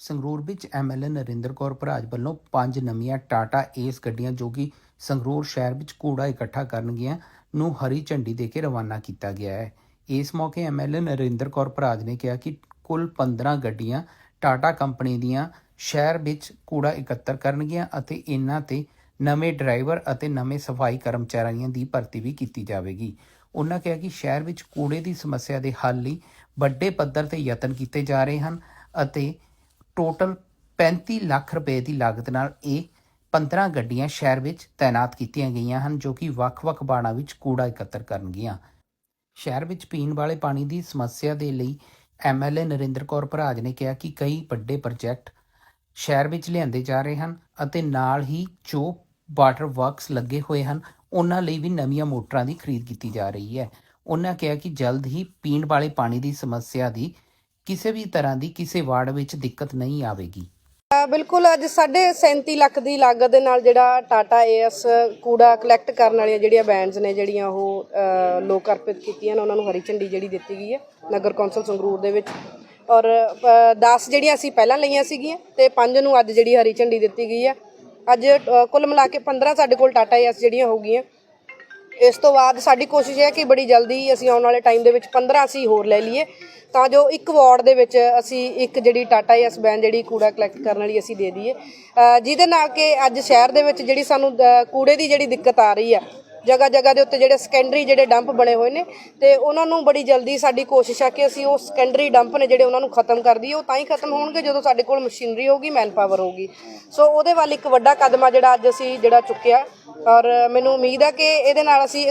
ਸੰਗਰੂਰ ਵਿੱਚ ਐਮਐਲਏ ਨਰਿੰਦਰ ਕੌਰ ਭਰਾਜ ਵੱਲੋਂ ਪੰਜ ਨਵੀਆਂ ਟਾਟਾ ਏਸ ਗੱਡੀਆਂ ਜੋ ਕਿ ਸੰਗਰੂਰ ਸ਼ਹਿਰ ਵਿੱਚ ਕੂੜਾ ਇਕੱਠਾ ਕਰਨਗੀਆਂ ਨੂੰ ਹਰੀ ਝੰਡੀ ਦੇ ਕੇ ਰਵਾਨਾ ਕੀਤਾ ਗਿਆ ਹੈ। ਇਸ ਮੌਕੇ ਐਮਐਲਏ ਨਰਿੰਦਰ ਕੌਰ ਭਰਾਜ ਨੇ ਕਿਹਾ ਕਿ ਕੁੱਲ 15 ਗੱਡੀਆਂ ਟਾਟਾ ਕੰਪਨੀ ਦੀਆਂ ਸ਼ਹਿਰ ਵਿੱਚ ਕੂੜਾ ਇਕੱਤਰ ਕਰਨਗੀਆਂ ਅਤੇ ਇਹਨਾਂ ਤੇ ਨਵੇਂ ਡਰਾਈਵਰ ਅਤੇ ਨਵੇਂ ਸਫ਼ਾਈ ਕਰਮਚਾਰੀਆਂ ਦੀ ਭਰਤੀ ਵੀ ਕੀਤੀ ਜਾਵੇਗੀ। ਉਹਨਾਂ ਕਿਹਾ ਕਿ ਸ਼ਹਿਰ ਵਿੱਚ ਕੂੜੇ ਦੀ ਸਮੱਸਿਆ ਦੇ ਹੱਲ ਲਈ ਵੱਡੇ ਪੱਧਰ ਤੇ ਯਤਨ ਕੀਤੇ ਜਾ ਰਹੇ ਹਨ ਅਤੇ ਟੋਟਲ 35 ਲੱਖ ਰੁਪਏ ਦੀ ਲਾਗਤ ਨਾਲ ਇਹ 15 ਗੱਡੀਆਂ ਸ਼ਹਿਰ ਵਿੱਚ ਤਾਇਨਾਤ ਕੀਤੀਆਂ ਗਈਆਂ ਹਨ, ਜੋ ਕਿ ਵੱਖ-ਵੱਖ ਬਾੜਾਂ ਵਿੱਚ ਕੂੜਾ ਇਕੱਤਰ ਕਰਨਗੀਆਂ। ਸ਼ਹਿਰ ਵਿੱਚ ਪੀਣ ਵਾਲੇ ਪਾਣੀ ਦੀ ਸਮੱਸਿਆ ਦੇ ਲਈ ਐਮਐਲਏ ਨਰਿੰਦਰ ਕੌਰ ਭਰਾਜ ਨੇ ਕਿਹਾ ਕਿ ਕਈ ਵੱਡੇ ਪ੍ਰੋਜੈਕਟ ਸ਼ਹਿਰ ਵਿੱਚ ਲਿਆਂਦੇ ਜਾ ਰਹੇ ਹਨ ਅਤੇ ਨਾਲ ਹੀ ਜੋ ਵਾਟਰ ਵਰਕਸ ਲੱਗੇ ਹੋਏ ਹਨ, ਉਹਨਾਂ ਲਈ ਵੀ ਨਵੀਆਂ ਮੋਟਰਾਂ ਦੀ ਖਰੀਦ ਕੀਤੀ ਜਾ ਰਹੀ ਹੈ। ਉਹਨਾਂ ਕਿਹਾ ਕਿ ਜਲਦ ਹੀ ਪੀਣ ਵਾਲੇ ਪਾਣੀ ਦੀ ਸਮੱਸਿਆ ਦੀ ਕਿਸੇ ਵੀ ਤਰ੍ਹਾਂ ਦੀ ਕਿਸੇ ਵਾਰਡ ਵਿੱਚ ਦਿੱਕਤ ਨਹੀਂ ਆਵੇਗੀ। ਬਿਲਕੁਲ ਅੱਜ 37 ਲੱਖ ਦੀ ਲਾਗਤ ਦੇ ਨਾਲ ਜਿਹੜਾ ਟਾਟਾ ਏਐਸ ਕੂੜਾ ਕਲੈਕਟ ਕਰਨ ਵਾਲੀਆਂ ਜਿਹੜੀਆਂ ਵੈਨਸ ਨੇ, ਜਿਹੜੀਆਂ ਉਹ ਲੋਕ ਅਰਪਿਤ ਕੀਤੀਆਂ ਨੇ, ਉਹਨਾਂ ਨੂੰ ਹਰੀ ਝੰਡੀ ਜਿਹੜੀ ਦਿੱਤੀ ਗਈ ਹੈ ਨਗਰ ਕੌਂਸਲ ਸੰਗਰੂਰ ਦੇ ਵਿੱਚ। ਔਰ 10 ਜਿਹੜੀਆਂ ਅਸੀਂ ਪਹਿਲਾਂ ਲਈਆਂ ਸੀਗੀਆਂ ਤੇ 5 ਨੂੰ ਅੱਜ ਜਿਹੜੀ ਹਰੀ ਝੰਡੀ ਦਿੱਤੀ ਗਈ ਹੈ। ਅੱਜ ਕੁੱਲ ਮਿਲਾ ਕੇ 15 ਸਾਡੇ ਕੋਲ ਟਾਟਾ ਏਐਸ ਜਿਹੜੀਆਂ ਹੋਗੀਆਂ ਇਸ ਤੋਂ ਬਾਅਦ ਸਾਡੀ ਕੋਸ਼ਿਸ਼ ਹੈ ਕਿ ਬੜੀ ਜਲਦੀ ਅਸੀਂ ਆਉਣ ਵਾਲੇ ਟਾਈਮ ਦੇ ਵਿੱਚ 15 ਅਸੀਂ ਹੋਰ ਲੈ ਲਈਏ। ਤਾਂ ਜੋ ਇੱਕ ਵਾਰਡ ਦੇ ਵਿੱਚ ਅਸੀਂ ਇੱਕ ਜਿਹੜੀ ਟਾਟਾ ਐਸ ਬੈਨ ਜਿਹੜੀ ਕੂੜਾ ਕਲੈਕਟ ਕਰਨ ਵਾਲੀ ਅਸੀਂ ਦੇ ਦਈਏ। ਜਿਹਦੇ ਨਾਲ ਕਿ ਅੱਜ ਸ਼ਹਿਰ ਦੇ ਵਿੱਚ ਜਿਹੜੀ ਸਾਨੂੰ ਕੂੜੇ ਦੀ ਜਿਹੜੀ ਦਿੱਕਤ ਆ ਰਹੀ ਆ ਜਗ੍ਹਾ ਜਗ੍ਹਾ ਦੇ ਉੱਤੇ ਜਿਹੜੇ ਸੈਕੰਡਰੀ ਜਿਹੜੇ ਡੰਪ ਬਣੇ ਹੋਏ ਨੇ, ਤੇ ਉਹਨਾਂ ਨੂੰ ਬੜੀ ਜਲਦੀ ਸਾਡੀ ਕੋਸ਼ਿਸ਼ ਆ ਕਿ ਅਸੀਂ ਉਹ ਸੈਕੰਡਰੀ ਡੰਪ ਨੇ ਜਿਹੜੇ ਉਹਨਾਂ ਨੂੰ ਖਤਮ ਕਰ ਦਈਏ। ਉਹ ਤਾਂ ਹੀ ਖਤਮ ਹੋਣਗੇ ਜਦੋਂ ਸਾਡੇ ਕੋਲ ਮਸ਼ੀਨਰੀ ਹੋਊਗੀ ਮੈਨ ਪਾਵਰ ਹੋਊਗੀ। ਸੋ ਉਹਦੇ ਵੱਲ ਇੱਕ ਵੱਡਾ ਕਦਮ ਆ ਜਿਹੜਾ ਅੱਜ ਅਸੀਂ ਜਿਹੜਾ ਚੁੱਕਿਆ। ਔਰ ਮੈਨੂੰ ਉਮੀਦ ਹੈ ਕਿ ਇਹਦੇ ਨਾਲ ਅਸੀਂ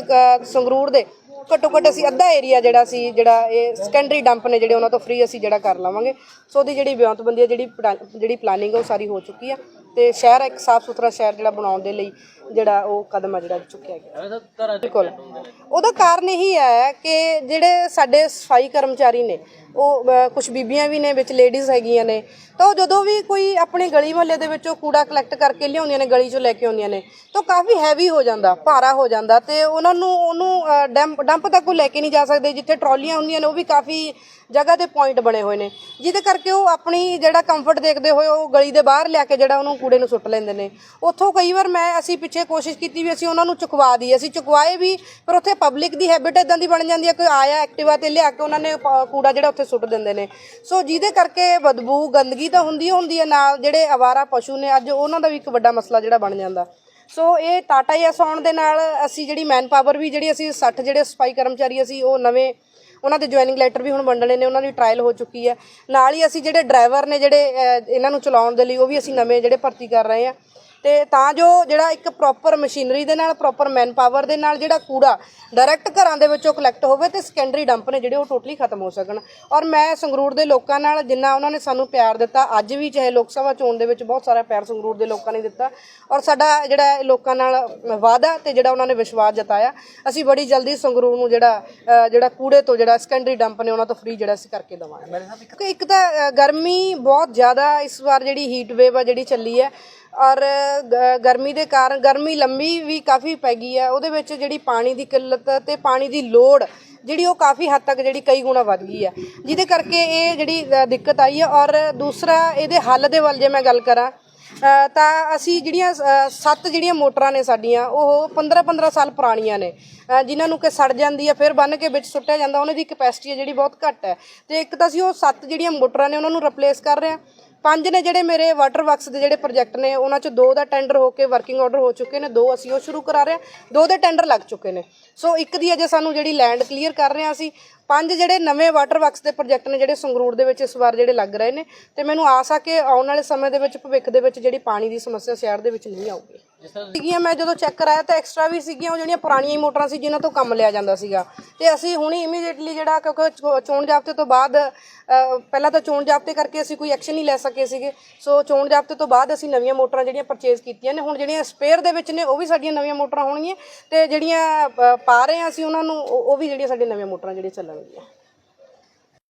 ਸੰਗਰੂਰ ਦੇ ਘੱਟੋ ਘੱਟ ਅਸੀਂ ਅੱਧਾ ਏਰੀਆ ਜਿਹੜਾ ਸੀ ਜਿਹੜਾ ਇਹ ਸੈਕੰਡਰੀ ਡੰਪ ਨੇ ਜਿਹੜੇ ਉਹਨਾਂ ਤੋਂ ਫ੍ਰੀ ਅਸੀਂ ਜਿਹੜਾ ਕਰ ਲਵਾਂਗੇ। ਸੋ ਉਹਦੀ ਜਿਹੜੀ ਵਿਉਂਤਬੰਦੀ ਹੈ ਜਿਹੜੀ ਜਿਹੜੀ ਪਲਾਨਿੰਗ ਉਹ ਸਾਰੀ ਹੋ ਚੁੱਕੀ ਆ। ਤੇ ਸ਼ਹਿਰ ਇੱਕ ਸਾਫ਼ ਸੁਥਰਾ ਸ਼ਹਿਰ ਜਿਹੜਾ ਬਣਾਉਣ ਦੇ ਲਈ ਜਿਹੜਾ ਉਹ ਕਦਮ ਆ ਜਿਹੜਾ ਚੁੱਕਿਆ ਗਿਆ। ਬਿਲਕੁਲ। ਉਹਦਾ ਕਾਰਨ ਇਹੀ ਹੈ ਕਿ ਜਿਹੜੇ ਸਾਡੇ ਸਫ਼ਾਈ ਕਰਮਚਾਰੀ ਨੇ ਉਹ ਕੁਝ ਬੀਬੀਆਂ ਵੀ ਨੇ, ਵਿੱਚ ਲੇਡੀਜ਼ ਹੈਗੀਆਂ ਨੇ। ਤਾਂ ਉਹ ਜਦੋਂ ਵੀ ਕੋਈ ਆਪਣੇ ਗਲੀ ਮੁਹੱਲੇ ਦੇ ਵਿੱਚੋਂ ਕੂੜਾ ਕਲੈਕਟ ਕਰਕੇ ਲਿਆਉਂਦੀਆਂ ਨੇ, ਗਲੀ ਚੋਂ ਲੈ ਕੇ ਆਉਂਦੀਆਂ ਨੇ, ਤਾਂ ਉਹ ਕਾਫੀ ਹੈਵੀ ਹੋ ਜਾਂਦਾ, ਭਾਰਾ ਹੋ ਜਾਂਦਾ ਤੇ ਉਹਨਾਂ ਨੂੰ, ਉਹਨੂੰ ਡੰਪ ਡੰਪ ਤੱਕ ਉਹ ਲੈ ਕੇ ਨਹੀਂ ਜਾ ਸਕਦੇ, ਜਿੱਥੇ ਟਰਾਲੀਆਂ ਹੁੰਦੀਆਂ ਨੇ, ਉਹ ਵੀ ਕਾਫੀ ਜਗ੍ਹਾ ਤੇ ਪੁਆਇੰਟ ਬਣੇ ਹੋਏ ਨੇ। ਜਿਹਦੇ ਕਰਕੇ ਉਹ ਆਪਣੀ ਜਿਹੜਾ ਕੰਫਰਟ ਦੇਖਦੇ ਹੋਏ ਉਹ ਗਲੀ ਦੇ ਬਾਹਰ ਲਿਆ ਕੇ ਜਿਹੜਾ ਉਹਨੂੰ ਕੂੜੇ ਨੂੰ ਸੁੱਟ ਲੈਂਦੇ ਨੇ। ਉੱਥੋਂ ਕਈ ਵਾਰ ਮੈਂ ਅਸੀਂ ਪਿੱਛੇ ਕੋਸ਼ਿਸ਼ ਕੀਤੀ ਵੀ ਅਸੀਂ ਉਹਨਾਂ ਨੂੰ ਚੁਕਵਾ ਦਈਏ। ਅਸੀਂ ਚੁਕਵਾਏ ਵੀ, ਪਰ ਉੱਥੇ ਪਬਲਿਕ ਦੀ ਹੈਬਿਟ ਇਦਾਂ ਦੀ ਬਣ ਜਾਂਦੀ ਹੈ, ਕੋਈ ਆਇਆ ਐਕਟਿਵਾ ਤੇ ਲਿਆ ਕੇ ਉਹਨਾਂ ਨੇ ਕੂੜਾ ਜਿਹੜਾ ਉੱਥੇ ਸੁੱਟ ਦਿੰਦੇ ਨੇ। ਸੋ ਜਿਹਦੇ ਕਰਕੇ ਬਦਬੂ, ਗੰਦਗੀ ਤਾਂ ਹੁੰਦੀ ਹੁੰਦੀ ਹੈ ਨਾਲ ਜਿਹੜੇ ਅਵਾਰਾ ਪਸ਼ੂ ਨੇ, ਅੱਜ ਉਹਨਾਂ ਦਾ ਵੀ ਇੱਕ ਵੱਡਾ ਮਸਲਾ ਜਿਹੜਾ ਬਣ ਜਾਂਦਾ। ਸੋ ਇਹ ਟਾਟਾ ਐਸ ਆਉਣ ਦੇ ਨਾਲ ਅਸੀਂ ਜਿਹੜੀ ਮੈਨ ਪਾਵਰ ਵੀ ਜਿਹੜੀ ਅਸੀਂ 60 ਜਿਹੜੇ ਸਫ਼ਾਈ ਕਰਮਚਾਰੀ ਅਸੀਂ ਉਹ ਨਵੇਂ ਉਹਨਾਂ ਦੇ ਜੁਆਇਨਿੰਗ ਲੈਟਰ ਵੀ ਹੁਣ ਵੰਡਣੇ ਨੇ, ਉਹਨਾਂ ਦੀ ਟ੍ਰਾਇਲ ਹੋ ਚੁੱਕੀ ਹੈ। ਨਾਲ ਹੀ ਅਸੀਂ ਜਿਹੜੇ ਡਰਾਈਵਰ ਨੇ ਜਿਹੜੇ ਇਹਨਾਂ ਨੂੰ ਚਲਾਉਣ ਦੇ ਲਈ, ਉਹ ਵੀ ਅਸੀਂ ਨਵੇਂ ਜਿਹੜੇ ਭਰਤੀ ਕਰ ਰਹੇ ਹਾਂ। ਤੇ ਤਾਂ ਜੋ ਜਿਹੜਾ ਇੱਕ ਪ੍ਰੋਪਰ ਮਸ਼ੀਨਰੀ ਦੇ ਨਾਲ ਪ੍ਰੋਪਰ ਮੈਨ ਪਾਵਰ ਦੇ ਨਾਲ ਜਿਹੜਾ ਕੂੜਾ ਡਾਇਰੈਕਟ ਘਰਾਂ ਦੇ ਵਿੱਚੋਂ ਕਲੈਕਟ ਹੋਵੇ ਤੇ ਸੈਕੰਡਰੀ ਡੰਪ ਨੇ ਜਿਹੜੇ ਉਹ ਟੋਟਲੀ ਖਤਮ ਹੋ ਸਕਣ। ਔਰ ਮੈਂ ਸੰਗਰੂਰ ਦੇ ਲੋਕਾਂ ਨਾਲ ਜਿੰਨਾ ਉਹਨਾਂ ਨੇ ਸਾਨੂੰ ਪਿਆਰ ਦਿੱਤਾ ਅੱਜ ਵੀ ਚਾਹੇ ਲੋਕ ਸਭਾ ਚੋਣ ਦੇ ਵਿੱਚ ਬਹੁਤ ਸਾਰਾ ਪਿਆਰ ਸੰਗਰੂਰ ਦੇ ਲੋਕਾਂ ਨੇ ਦਿੱਤਾ। ਔਰ ਸਾਡਾ ਜਿਹੜਾ ਲੋਕਾਂ ਨਾਲ ਵਾਅਦਾ ਤੇ ਜਿਹੜਾ ਉਹਨਾਂ ਨੇ ਵਿਸ਼ਵਾਸ ਜਤਾਇਆ ਅਸੀਂ ਬੜੀ ਜਲਦੀ ਸੰਗਰੂਰ ਨੂੰ ਜਿਹੜਾ ਜਿਹੜਾ ਕੂੜੇ ਤੋਂ ਜਿਹੜਾ ਸੈਕੰਡਰੀ ਡੰਪ ਨੇ ਉਹਨਾਂ ਤੋਂ ਫ੍ਰੀ ਜਿਹੜਾ ਅਸੀਂ ਕਰਕੇ ਦੇਵਾਂਗੇ। ਕਿਉਂਕਿ ਇੱਕ ਤਾਂ ਗਰਮੀ ਬਹੁਤ ਜ਼ਿਆਦਾ ਇਸ ਵਾਰ ਜਿਹੜੀ ਹੀਟ ਵੇਵ ਆ ਜਿਹੜੀ ਚੱਲੀ ਹੈ। ਔਰ ਗਰਮੀ ਦੇ ਕਾਰਨ ਗਰਮੀ ਲੰਮੀ ਵੀ ਕਾਫੀ ਪੈ ਗਈ ਹੈ। ਉਹਦੇ ਵਿੱਚ ਜਿਹੜੀ ਪਾਣੀ ਦੀ ਕਿੱਲਤ ਤੇ ਪਾਣੀ ਦੀ ਲੋੜ ਜਿਹੜੀ ਉਹ ਕਾਫੀ ਹੱਦ ਤੱਕ ਜਿਹੜੀ ਕਈ ਗੁਣਾ ਵੱਧ ਗਈ ਹੈ। ਜਿਹਦੇ ਕਰਕੇ ਇਹ ਜਿਹੜੀ ਦਿੱਕਤ ਆਈ ਹੈ ਔਰ ਦੂਸਰਾ ਇਹਦੇ ਹੱਲ ਦੇ ਵੱਲ ਜੇ ਮੈਂ ਗੱਲ ਕਰਾਂ ਤਾਂ ਅਸੀਂ ਜਿਹੜੀਆਂ ਸੱਤ ਜਿਹੜੀਆਂ ਮੋਟਰਾਂ ਨੇ ਸਾਡੀਆਂ ਉਹ 15 15 ਸਾਲ ਪੁਰਾਣੀਆਂ ਨੇ। ਅ, ਜਿਨ੍ਹਾਂ ਨੂੰ ਕਿ ਸੜ ਜਾਂਦੀ ਹੈ ਫਿਰ ਬੰਨ ਕੇ ਵਿੱਚ ਸੁੱਟਿਆ ਜਾਂਦਾ ਉਹਨਾਂ ਦੀ ਕਪੈਸਿਟੀ ਹੈ ਜਿਹੜੀ ਬਹੁਤ ਘੱਟ ਹੈ। ਤੇ ਇੱਕ ਤਾਂ ਅਸੀਂ ਉਹ ਸੱਤ ਜਿਹੜੀਆਂ ਮੋਟਰਾਂ ਨੇ ਉਹਨਾਂ ਨੂੰ ਰਿਪਲੇਸ ਕਰ ਰਹੇ ਹਾਂ। ਪੰਜ ਨੇ ਜਿਹੜੇ ਮੇਰੇ ਵਾਟਰ ਵਰਕਸ ਦੇ ਜਿਹੜੇ ਪ੍ਰੋਜੈਕਟ ਨੇ, ਉਹਨਾਂ ਚ ਦੋ ਦਾ ਟੈਂਡਰ ਹੋ ਕੇ ਵਰਕਿੰਗ ਆਰਡਰ ਹੋ ਚੁੱਕੇ ਨੇ, ਦੋ ਅਸੀਂ ਉਹ ਸ਼ੁਰੂ ਕਰਾ ਰਹੇ ਹਾਂ, ਦੋ ਦੇ ਟੈਂਡਰ ਲੱਗ ਚੁੱਕੇ ਨੇ। ਸੋ ਇੱਕ ਦੀ ਅਜੇ ਸਾਨੂੰ ਜਿਹੜੀ ਲੈਂਡ ਕਲੀਅਰ ਕਰ ਰਹੇ ਹਾਂ ਅਸੀਂ, ਪੰਜ ਜਿਹੜੇ ਨਵੇਂ ਵਾਟਰ ਵਰਕਸ ਦੇ ਪ੍ਰੋਜੈਕਟ ਨੇ ਜਿਹੜੇ ਸੰਗਰੂਰ ਦੇ ਵਿੱਚ ਇਸ ਵਾਰ ਜਿਹੜੇ ਲੱਗ ਰਹੇ ਨੇ, ਤੇ ਮੈਨੂੰ ਆਸ ਆ ਕਿ ਆਉਣ ਵਾਲੇ ਸਮੇਂ ਦੇ ਵਿੱਚ, ਭਵਿੱਖ ਦੇ ਵਿੱਚ ਜਿਹੜੀ ਪਾਣੀ ਦੀ ਸਮੱਸਿਆ ਸ਼ਹਿਰ ਦੇ ਵਿੱਚ ਨਹੀਂ ਆਊਗੀ। ਸੀਗੀਆਂ ਮੈਂ ਜਦੋਂ ਚੈੱਕ ਕਰਾਇਆ ਤਾਂ ਐਕਸਟਰਾ ਵੀ ਸੀਗੀਆਂ, ਉਹ ਜਿਹੜੀਆਂ ਪੁਰਾਣੀਆਂ ਹੀ ਮੋਟਰਾਂ ਸੀ, ਜਿਨ੍ਹਾਂ ਤੋਂ ਕੰਮ ਲਿਆ ਜਾਂਦਾ ਸੀਗਾ। ਤੇ ਅਸੀਂ ਹੁਣੀ ਇਮੀਡੀਏਟਲੀ ਜਿਹੜਾ, ਕਿਉਂਕਿ ਚੋ- ਚੋਣ ਜਾਬਤੇ ਤੋਂ ਬਾਅਦ ਪਹਿਲਾਂ ਤਾਂ ਚੋਣ ਜਾਬਤੇ ਕਰਕੇ ਅਸੀਂ ਕੋਈ ਐਕਸ਼ਨ ਨਹੀਂ ਲੈ ਸਕੇ ਸੀਗੇ। ਸੋ ਚੋਣ ਜਾਬਤੇ ਤੋਂ ਬਾਅਦ ਅਸੀਂ ਨਵੀਆਂ ਮੋਟਰਾਂ ਜਿਹੜੀਆਂ ਪਰਚੇਸ ਕੀਤੀਆਂ ਨੇ, ਹੁਣ ਜਿਹੜੀਆਂ ਸਪੇਅਰ ਦੇ ਵਿੱਚ ਨੇ, ਉਹ ਵੀ ਸਾਡੀਆਂ ਨਵੀਆਂ ਮੋਟਰਾਂ ਹੋਣਗੀਆਂ ਤੇ ਜਿਹੜੀਆਂ ਪਾ ਰਹੇ ਹਾਂ ਅਸੀਂ ਉਹਨਾਂ ਨੂੰ ਉਹ ਵੀ ਜਿਹੜੀਆਂ ਸਾਡੀਆਂ ਨਵੀਆਂ ਮੋਟਰਾਂ ਜਿਹੜੀਆਂ ਚੱਲਣਗੀਆਂ।